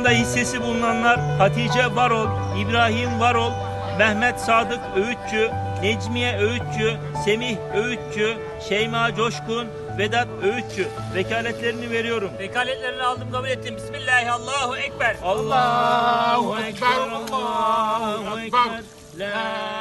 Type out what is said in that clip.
anda hissesi bulunanlar Hatice Varol, İbrahim Varol, Mehmet Sadık Öğütçü, Necmiye Öğütçü, Semih Öğütçü, Şeyma Coşkun, Vedat Öğütçü. Vekaletlerini veriyorum. Vekaletlerini aldım kabul ettim. Bismillahirrahmanirrahim. Allahu Ekber. Allahu Ekber, Ekber, Allahu Ekber. La